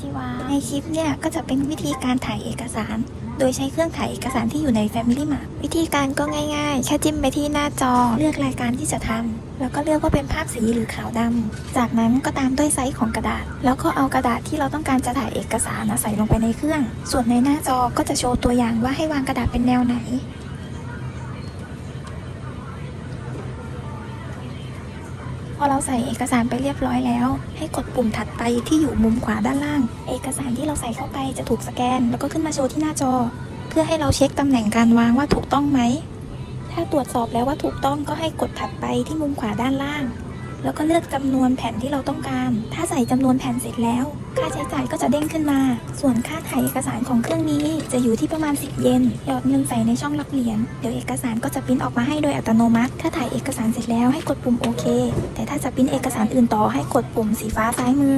จิวาในคลิปเนี่ยก็จะเป็นวิธีการถ่ายเอกสาร โดยใช้เครื่องถ่ายเอกสารที่อยู่ใน Family Mart วิธีการก็ง่ายๆ แค่จิ้มไปที่หน้าจอ เลือกรายการที่จะทำแล้วก็เลือกว่าเป็นภาพสีหรือขาวดำจากนั้นก็ตามด้วยไซส์ของกระดาษ แล้วก็เอากระดาษที่เราต้องการจะถ่ายเอกสารใส่ลงไปในเครื่อง ส่วนในหน้าจอก็จะโชว์ตัวอย่างว่าให้วางกระดาษเป็นแนวไหน อเราใส่เอกสารไปเรียบร้อยแล้ว ให้กดปุ่มถัดไปที่อยู่มุมขวาด้านล่าง เอกสารที่เราใส่เข้าไปจะถูกสแกน แล้วก็ขึ้นมาโชว์ที่หน้าจอ เพื่อให้เราเช็คตำแหน่งการวางว่าถูกต้องไหม ถ้าตรวจสอบแล้วว่าถูกต้องก็ให้กดถัดไปที่มุมขวาด้านล่าง แล้วก็เลือกจำนวนแผ่นที่เราต้องการ ถ้าใส่จำนวนแผ่นเสร็จแล้ว ค่าใช้จ่ายก็จะเด้งขึ้นมา ส่วนค่าถ่ายเอกสารของเครื่องนี้ จะอยู่ที่ประมาณ 10 เยน หยอดเงินใส่ในช่องรับเหรียญ เดี๋ยวเอกสารก็จะพิมพ์ออกมาให้โดยอัตโนมัติ ถ้าถ่ายเอกสารเสร็จแล้วให้กดปุ่มโอเค แต่ถ้าจะพิมพ์เอกสารอื่นต่อให้กดปุ่มสีฟ้าซ้ายมือ